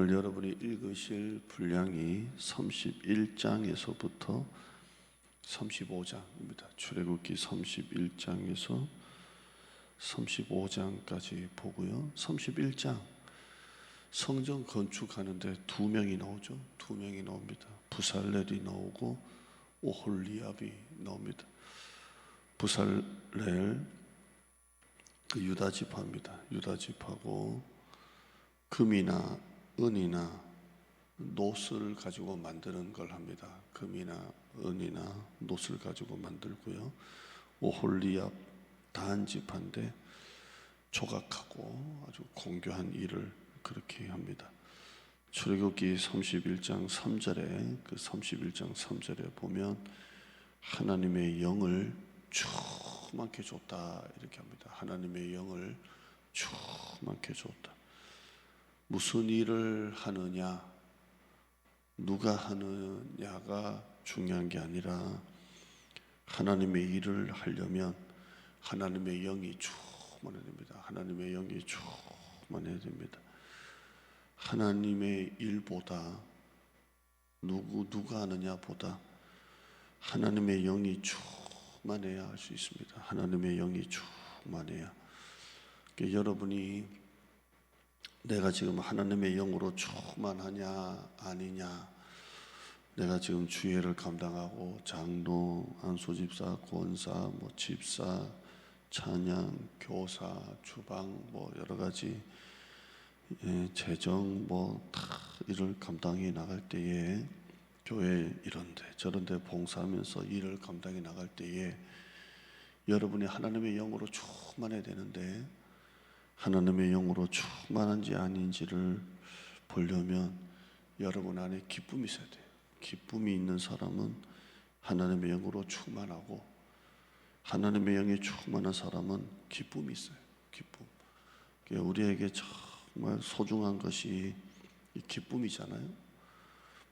오늘 여러분이 읽으실 분량이 31장에서부터 35장입니다. 출애굽기 31장에서 35장까지 보고요. 31장 성전 건축하는데 두 명이 나오죠. 두 명이 나옵니다. 부살렐이 나오고 오홀리압이 나옵니다. 부살렐 그 유다 지파입니다. 유다 지파고 금이나 은이나 노스를 가지고 만드는 걸 합니다. 금이나 은이나 노스를 가지고 만들고요. 오홀리압 단 지파인데 조각하고 아주 공교한 일을 그렇게 합니다. 출애굽기 31장 3절에 그 31장 3절에 보면 하나님의 영을 충만케 줬다 이렇게 합니다. 하나님의 영을 충만케 줬다. 무슨 일을 하느냐, 누가 하느냐가 중요한 게 아니라 하나님의 일을 하려면 하나님의 영이 충만해야 됩니다. 하나님의 영이 충만해야 됩니다. 하나님의 일보다 누구 누가 하느냐보다 하나님의 영이 충만해야 할 수 있습니다. 하나님의 영이 충만해야. 그러니까 여러분이 내가 지금 하나님의 영으로 충만하냐 아니냐. 내가 지금 주회를 감당하고 장로, 안소집사, 권사, 뭐 집사, 찬양, 교사, 주방 뭐 여러 가지 예, 재정 뭐 다 일을 감당해 나갈 때에 교회 이런데 저런데 봉사하면서 일을 감당해 나갈 때에 여러분이 하나님의 영으로 충만해야 되는데 하나님의 영으로 충만한지 아닌지를 보려면 여러분 안에 기쁨이 있어야 돼요. 기쁨이 있는 사람은 하나님의 영으로 충만하고 하나님의 영에 충만한 사람은 기쁨이 있어요. 기쁨. 우리에게 정말 소중한 것이 이 기쁨이잖아요.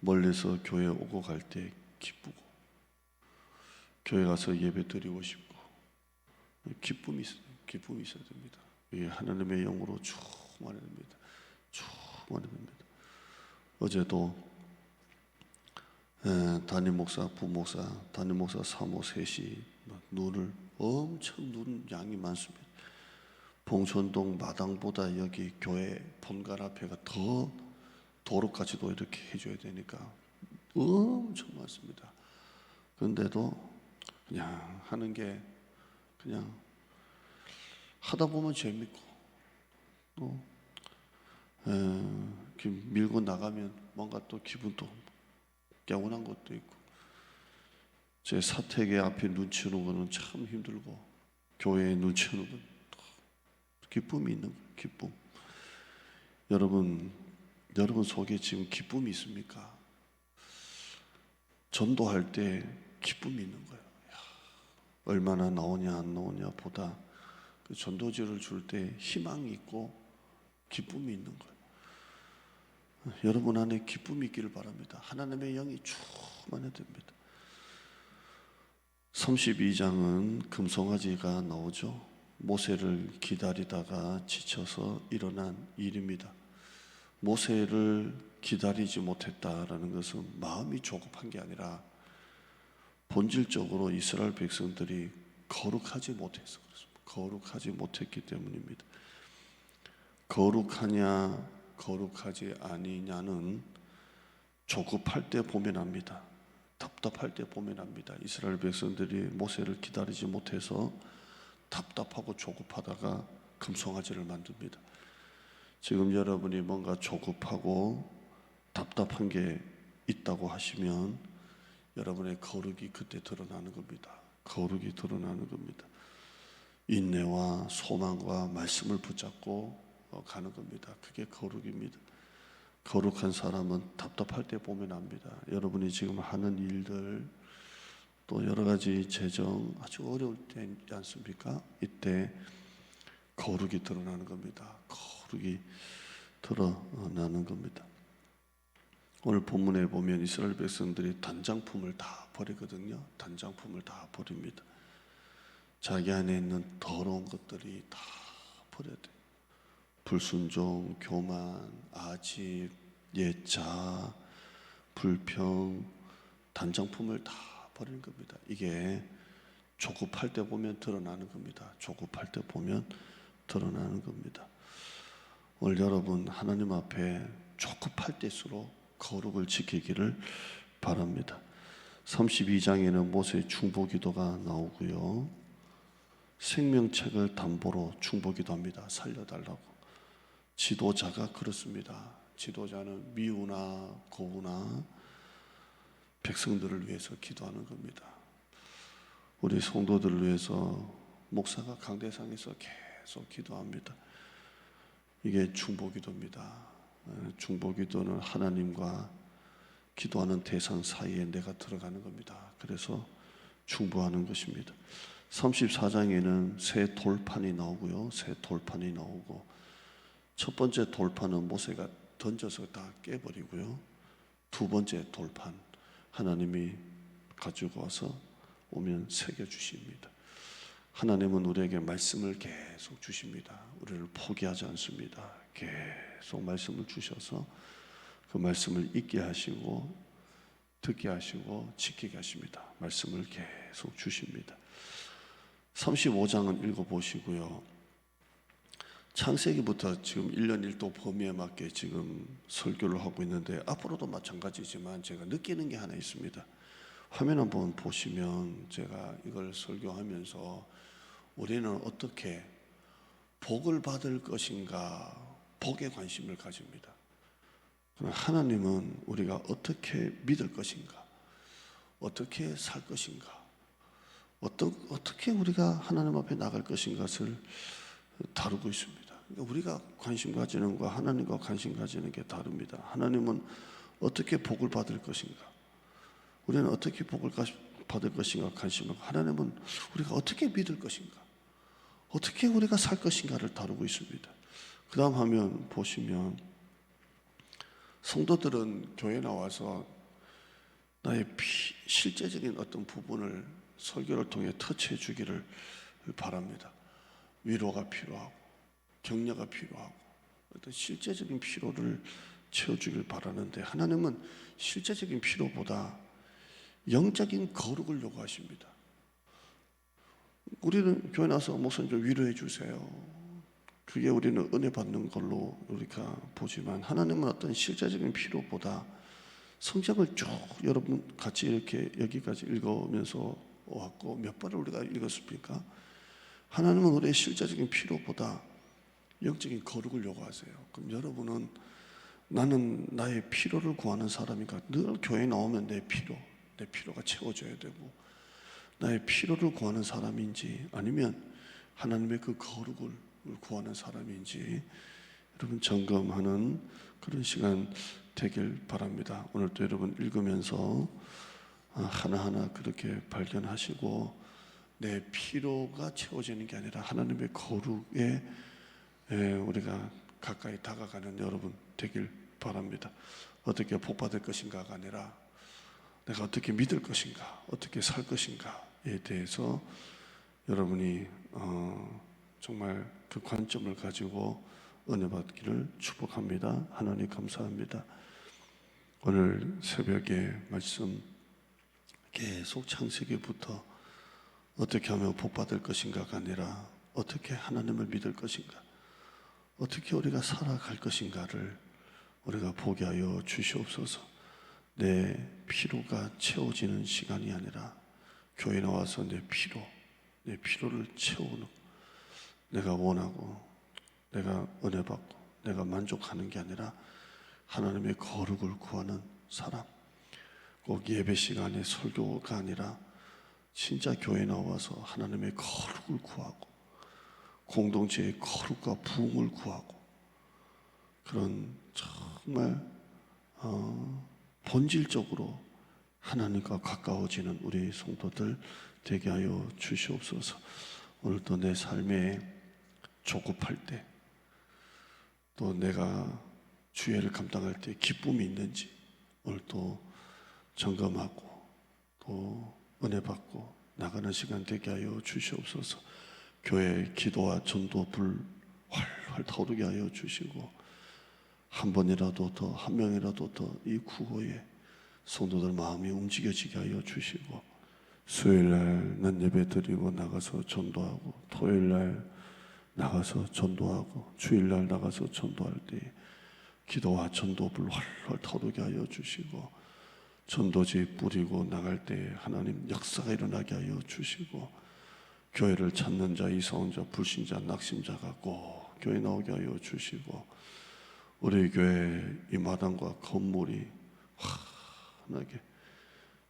멀리서 교회 오고 갈 때 기쁘고 교회 가서 예배 드리고 싶고 기쁨이 있어요. 기쁨이 있어야 됩니다. 이게 하나님의 영으로. 충만해야 됩니다. 어제도 에, 담임 목사, 부목사, 담임 목사, 사모 셋이 막 눈을 엄청 눈 양이 많습니다. 봉천동 마당보다 여기 교회 본관 앞에가 더 도로까지도 이렇게 해줘야 되니까 엄청 많습니다. 그런데도 그냥 하는 게 그냥 하다 보면 재밌고. 또 에, 이렇게 밀고 나가면 뭔가 또 기분도 개운한 것도 있고. 제 사택의 앞에 눈치 오는 거는 참 힘들고 교회에 눈치 오는 건 기쁨이 있는 기쁨. 여러분 여러분 속에 지금 기쁨이 있습니까? 전도할 때 기쁨이 있는 거예요. 야, 얼마나 나오냐 안 나오냐 보다 그 전도지를 줄 때 희망이 있고 기쁨이 있는 거예요 여러분 안에 기쁨이 있기를 바랍니다. 하나님의 영이 충만해야 됩니다. 32장은 금송아지가 나오죠. 모세를 기다리다가 지쳐서 일어난 일입니다. 모세를 기다리지 못했다라는 것은 마음이 조급한 게 아니라 본질적으로 이스라엘 백성들이 거룩하지 못해서 그렇습니다. 거룩하지 못했기 때문입니다. 거룩하냐 거룩하지 아니냐는 조급할 때 보면 압니다. 답답할 때 보면 압니다. 이스라엘 백성들이 모세를 기다리지 못해서 답답하고 조급하다가 금송아지를 만듭니다. 지금 여러분이 뭔가 조급하고 답답한 게 있다고 하시면 여러분의 거룩이 그때 드러나는 겁니다. 거룩이 드러나는 겁니다. 인내와 소망과 말씀을 붙잡고 어, 가는 겁니다. 그게 거룩입니다. 거룩한 사람은 답답할 때 보면 압니다. 여러분이 지금 하는 일들 또 여러 가지 재정 아주 어려울 때 있지 않습니까? 이때 거룩이 드러나는 겁니다. 거룩이 드러나는 겁니다. 오늘 본문에 보면 이스라엘 백성들이 단장품을 다 버리거든요. 단장품을 다 버립니다. 자기 안에 있는 더러운 것들이 다 버려야 돼요. 불순종, 교만, 아집, 예자, 불평, 단정품을 다 버리는 겁니다. 이게 조급할 때 보면 드러나는 겁니다. 조급할 때 보면 드러나는 겁니다. 오늘 여러분 하나님 앞에 조급할 때수록 거룩을 지키기를 바랍니다. 32장에는 모세의 중보기도가 나오고요. 생명책을 담보로 중보기도 합니다. 살려달라고. 지도자가 그렇습니다. 지도자는 미우나 고우나 백성들을 위해서 기도하는 겁니다. 우리 성도들을 위해서 목사가 강대상에서 계속 기도합니다. 이게 중보기도입니다. 어, 중보기도는 하나님과 기도하는 대상 사이에 내가 들어가는 겁니다. 그래서 중보하는 것입니다. 34장에는 새 돌판이 나오고요. 새 돌판이 나오고 첫 번째 돌판은 모세가 던져서 다 깨버리고요. 두 번째 돌판 하나님이 가지고 와서 오면 새겨 주십니다. 하나님은 우리에게 말씀을 계속 주십니다. 우리를 포기하지 않습니다. 계속 말씀을 주셔서 그 말씀을 잊게 하시고 듣게 하시고 지키게 하십니다. 말씀을 계속 주십니다. 35장은 읽어 보시고요. 창세기부터 지금 1년 1도 범위에 맞게 지금 설교를 하고 있는데 앞으로도 마찬가지지만 제가 느끼는 게 하나 있습니다. 화면 한번 보시면 제가 이걸 설교하면서 우리는 어떻게 복을 받을 것인가 복에 관심을 가집니다. 하나님은 우리가 어떻게 믿을 것인가, 어떻게 살 것인가, 어떻게 우리가 하나님 앞에 나갈 것인 가를 다루고 있습니다. 그러니까 우리가 관심 가지는 거 하나님과 관심 가지는 게 다릅니다. 하나님은 어떻게 복을 받을 것인가, 우리는 어떻게 복을 가- 받을 것인가 관심을 하나님은 우리가 어떻게 믿을 것인가, 어떻게 우리가 살 것인가를 다루고 있습니다. 그 다음 화면 보시면 성도들은 교회 나와서 나의 피- 실제적인 어떤 부분을 설교를 통해 터치해 주기를 바랍니다. 위로가 필요하고 격려가 필요하고 어떤 실제적인 필요를 채워주길 바라는데 하나님은 실제적인 필요보다 영적인 거룩을 요구하십니다. 우리는 교회 나서 목사님 좀 위로해 주세요. 그게 우리는 은혜 받는 걸로 우리가 보지만 하나님은 어떤 실제적인 필요보다 성경을 쭉 여러분 같이 이렇게 여기까지 읽으면서 왔고 몇 번을 우리가 읽었습니까? 하나님은 우리의 실제적인 필요보다 영적인 거룩을 요구하세요. 그럼 여러분은 나는 나의 필요를 구하는 사람이니까 늘 교회 나오면 내 필요, 내 필요가 채워져야 되고 나의 필요를 구하는 사람인지 아니면 하나님의 그 거룩을 구하는 사람인지 여러분 점검하는 그런 시간 되길 바랍니다. 오늘도 여러분 읽으면서 아, 하나하나 그렇게 발견하시고 내 필요가 채워지는 게 아니라 하나님의 거룩에 에, 우리가 가까이 다가가는 여러분 되길 바랍니다. 어떻게 복 받을 것인가가 아니라 내가 어떻게 믿을 것인가, 어떻게 살 것인가에 대해서 여러분이 어, 정말 그 관점을 가지고 은혜 받기를 축복합니다. 하나님 감사합니다. 오늘 새벽에 말씀 계속 창세기부터 어떻게 하면 복 받을 것인가가 아니라 어떻게 하나님을 믿을 것인가, 어떻게 우리가 살아갈 것인가를 우리가 보게 하여 주시옵소서. 내 피로가 채워지는 시간이 아니라 교회 나와서 내 피로, 내 피로를 채우는 내가 원하고 내가 은혜 받고 내가 만족하는 게 아니라 하나님의 거룩을 구하는 사람. 꼭 예배 시간에 설교가 아니라 진짜 교회 나와서 하나님의 거룩을 구하고 공동체의 거룩과 부흥을 구하고 그런 정말 어, 본질적으로 하나님과 가까워지는 우리 성도들 되게 하여 주시옵소서. 오늘도 내 삶에 조급할 때, 또 내가 주애를 감당할 때 기쁨이 있는지 오늘 또 점검하고 또 은혜 받고 나가는 시간 되게 하여 주시옵소서. 교회 기도와 전도 불 활활 타오르게 하여 주시고 한 번이라도 더, 한 명이라도 더 이 구호에 성도들 마음이 움직여지게 하여 주시고 수요일 날 난 예배 드리고 나가서 전도하고 토요일 날 나가서 전도하고 주일 날 나가서 전도할 때 기도와 전도 불 활활 타오르게 하여 주시고 전도지 뿌리고 나갈 때 하나님 역사가 일어나게 하여 주시고 교회를 찾는 자, 이사온 자, 불신자, 낙심자가 꼭 교회 나오게 하여 주시고 우리 교회 이 마당과 건물이 환하게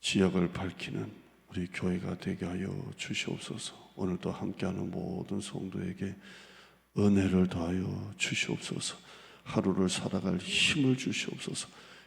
지역을 밝히는 우리 교회가 되게 하여 주시옵소서. 오늘도 함께하는 모든 성도에게 은혜를 더하여 주시옵소서. 하루를 살아갈 힘을 주시옵소서.